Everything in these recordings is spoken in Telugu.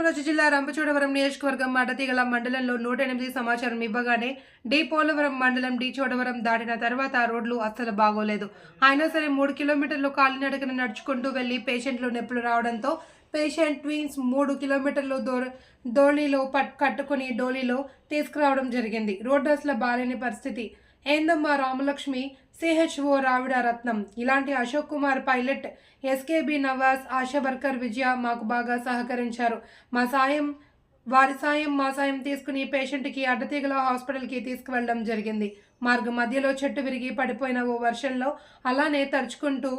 సీతారామరాజు జిల్లా రంపచోడవరం నియోజకవర్గం మడతీగల మండలంలో నూట ఎనిమిది సమాచారం ఇవ్వగానే డి పోలవరం మండలం డి చోడవరం దాటిన తర్వాత రోడ్లు అస్సలు బాగోలేదు. అయినా సరే మూడు కిలోమీటర్లు కాలినడకన నడుచుకుంటూ వెళ్ళి పేషెంట్లు నొప్పులు రావడంతో పేషెంట్ ట్వీన్స్ మూడు కిలోమీటర్లు దూర డోలీలో పట్ కట్టుకుని డోలీలో తీసుకురావడం జరిగింది. రోడ్డు అసలు బాలేని పరిస్థితి. ఏందమ్మా రామలక్ష్మి? సిహెచ్ఓ రావిడ రత్నం ఇలాంటి Ashok Kumar pilot SKB Nawaz Asha worker Vijaya మాకు బాగా సహకరించారు. మా సాయం వారి సాయం మా సాయం తీసుకుని పేషెంట్కి అడ్డతీగల హాస్పిటల్కి తీసుకువెళ్ళడం జరిగింది. మార్గ మధ్యలో చెట్టు విరిగి పడిపోయిన ఓ వర్షంలో అలానే తరుచుకుంటూ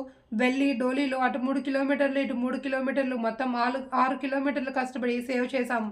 వెళ్ళి డోలీలో అటు మూడు కిలోమీటర్లు ఇటు మూడు కిలోమీటర్లు మొత్తం ఆరు ఆరు కిలోమీటర్లు కష్టపడి సేవ్ చేశాం.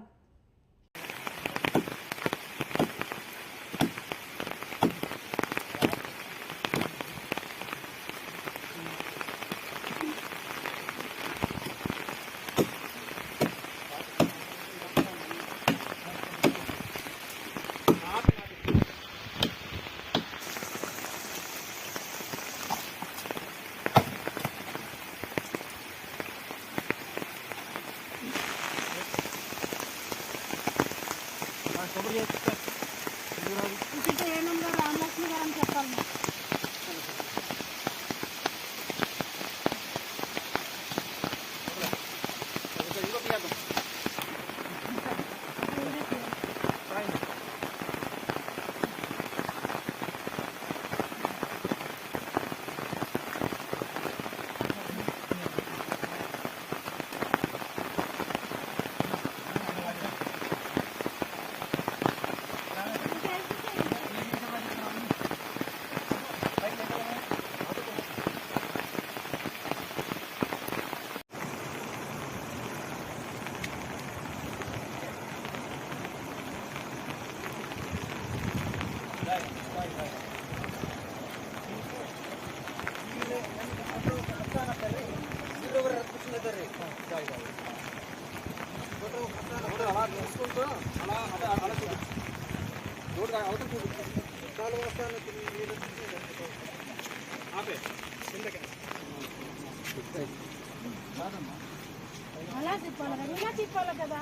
అలా తిప్పాలి కదా ఇలా తిప్పాలి కదా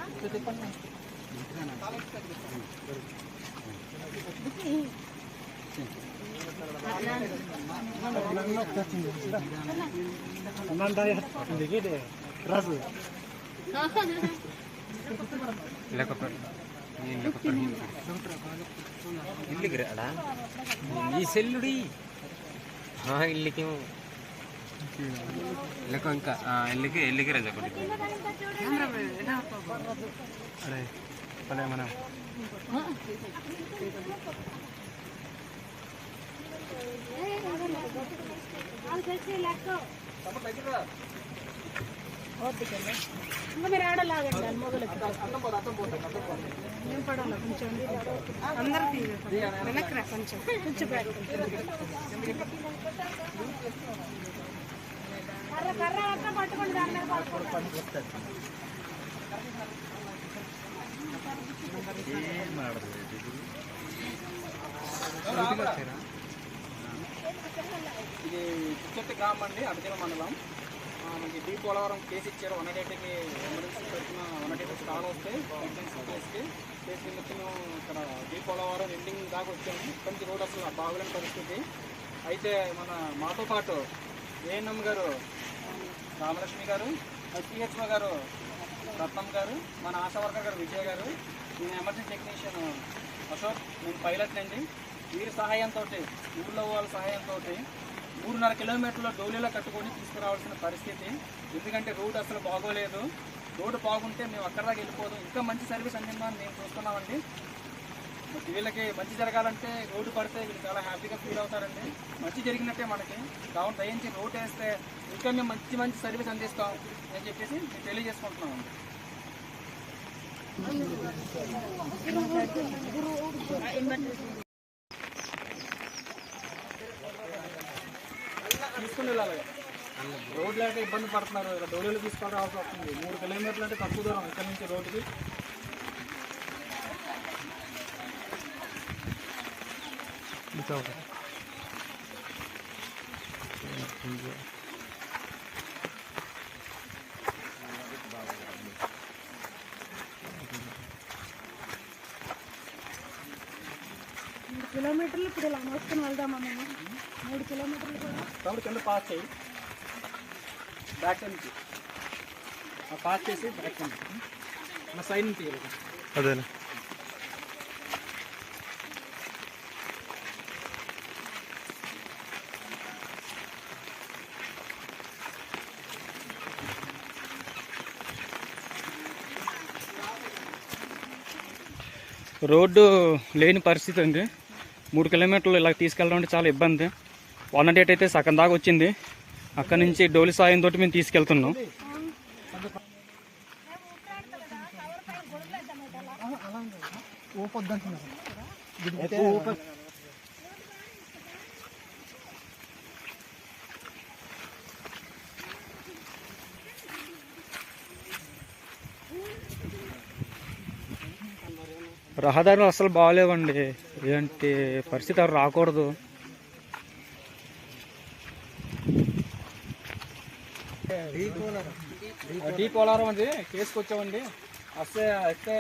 ఇల్లుకి రాడా ఈ సెల్లుడి ఆ, ఇల్లుకి ఇల్లుకు ఇంకా ಎಲ್ಲಿಗೆ ఇల్లుకి ఇల్లుకి రజ ఒకటి మనం. అది మీరు ఆడలాగండి కొంచెం. అందరూ వెనక్కి రా కొంచెం. కర్ర కర్ర అట్లా పట్టుకోండి దాని మీద పడుకోండి ఇది చిచ్చట్టి గ్రామం అండి అడతిన మండలం మనకి డీ పోలవరం కేసు ఇచ్చారు వన్ ఎయిటీకి ఎమర్జెన్సీ పెట్టిన వన్ ఎయిటీ కాల్ వస్తే ఎమర్జెన్సీ కేసుకి కేసు నిమిత్తం ఇక్కడ డీ పోలవరం ఎండింగ్ దాకా వచ్చాము. ఇక్కడి నుంచి రోడ్ అసలు బాగలేని పరిస్థితి అయితే మన మాతో పాటు ఏఎన్ఎం గారు రామలక్ష్మి గారు సిహెచ్ఓ గారు రత్నం గారు మన ఆశా వర్కర్ గారు విజయ్ గారు నేను ఎమర్జెన్సీ టెక్నీషియన్ అశోక్ నేను పైలట్ అండి. వీరి సహాయంతో ఊళ్ళో వాళ్ళ సహాయంతో మూడున్నర కిలోమీటర్ల డోలీలో కట్టుకొని తీసుకురావాల్సిన పరిస్థితి. ఎందుకంటే రోడ్డు అసలు బాగోలేదు. రోడ్డు బాగుంటే మేము అక్కడ దాకా వెళ్ళిపోదాం. ఇంకా మంచి సర్వీస్ అందిందని మేము చూస్తున్నామండి. వీళ్ళకి మంచి జరగాలంటే రోడ్డు పడితే వీళ్ళు చాలా హ్యాపీగా ఫీల్ అవుతారండి. మంచి జరిగినట్టే మనకి. కావున దయించి రోడ్ వేస్తే ఇంకా మేము మంచి మంచి సర్వీస్ అందిస్తాం అని చెప్పేసి మేము తెలియజేసుకుంటున్నామండి. తీసుకుని వెళ్ళాలి. రోడ్ లేక ఇబ్బంది పడుతున్నారు. డోలీలు తీసుకోవడం అవసరం వస్తుంది. మూడు కిలోమీటర్లు అంటే తక్కువ దూరం. ఇక్కడ నుంచి రోడ్డుకి ऐसा होगा किलोमीटर लो पूरे लामा उसके नाल दा मामा ना। मोड किलोमीटर लो तब उसके अंदर पास है बैक एंड अब हाँ, पास कैसे? बैक एंड मसाइन पे। है अरे రోడ్డు లేని పరిస్థితి ఉంది. మూడు కిలోమీటర్లు ఇలా తీసుకెళ్ళడం అంటే చాలా ఇబ్బంది. వన్ నాట్ ఎయిట్ అయితే సగం దాకా వచ్చింది. అక్కడ నుంచి డోలి సాయం తోటి మేము తీసుకెళ్తున్నాం. రహదారులు అసలు బాగాలేవండి. ఏంటి పరిస్థితి అవి రాకూడదు. డీ పోలారం అండి. కేసుకు వచ్చామండి. వస్తే అయితే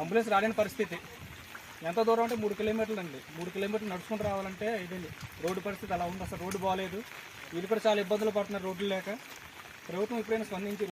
అంబులెన్స్ రాలేని పరిస్థితి. ఎంత దూరం అంటే మూడు కిలోమీటర్లు అండి. మూడు కిలోమీటర్లు నడుచుకుంటూ రావాలంటే ఇదండి. రోడ్డు పరిస్థితి అలా ఉంది. అసలు రోడ్డు బాగాలేదు. వీళ్ళు కూడా చాలా ఇబ్బందులు పడుతున్నారు రోడ్లు లేక. ప్రభుత్వం ఎప్పుడైనా స్పందించి